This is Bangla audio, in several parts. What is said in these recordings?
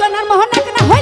জনার মোহনা কেনা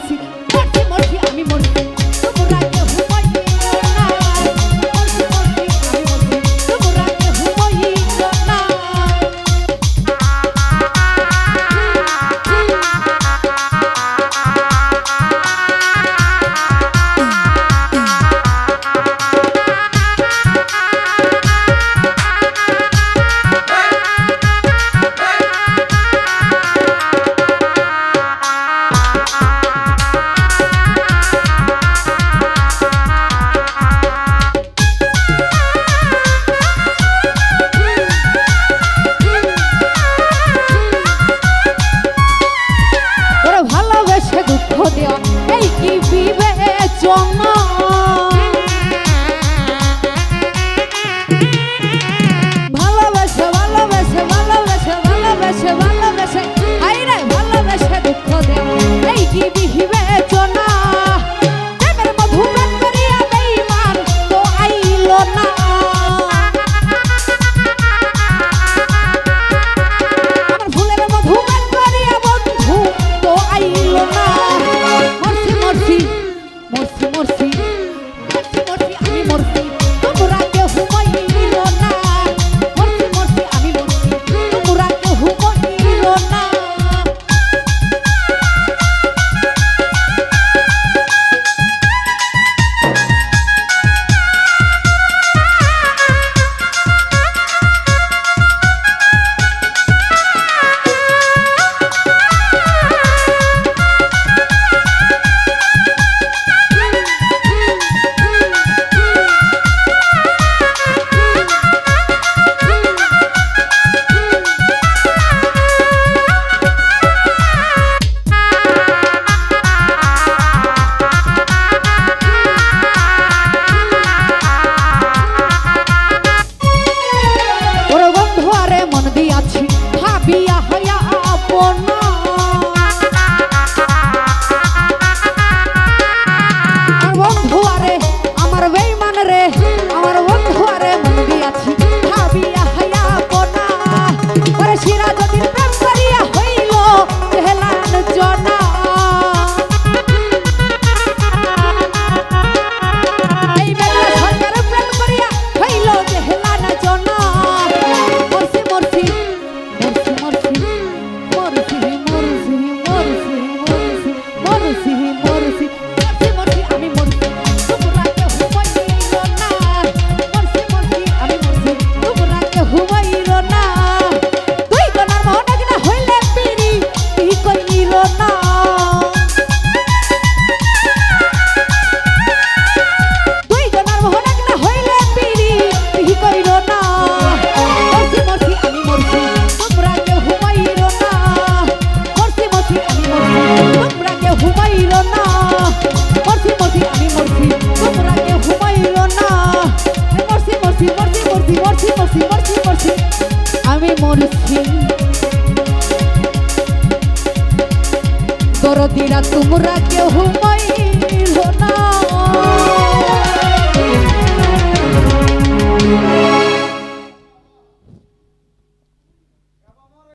decir মরছি মরছি মরছি আমি মরছি। দরদিরা তোমরা কেউ ময়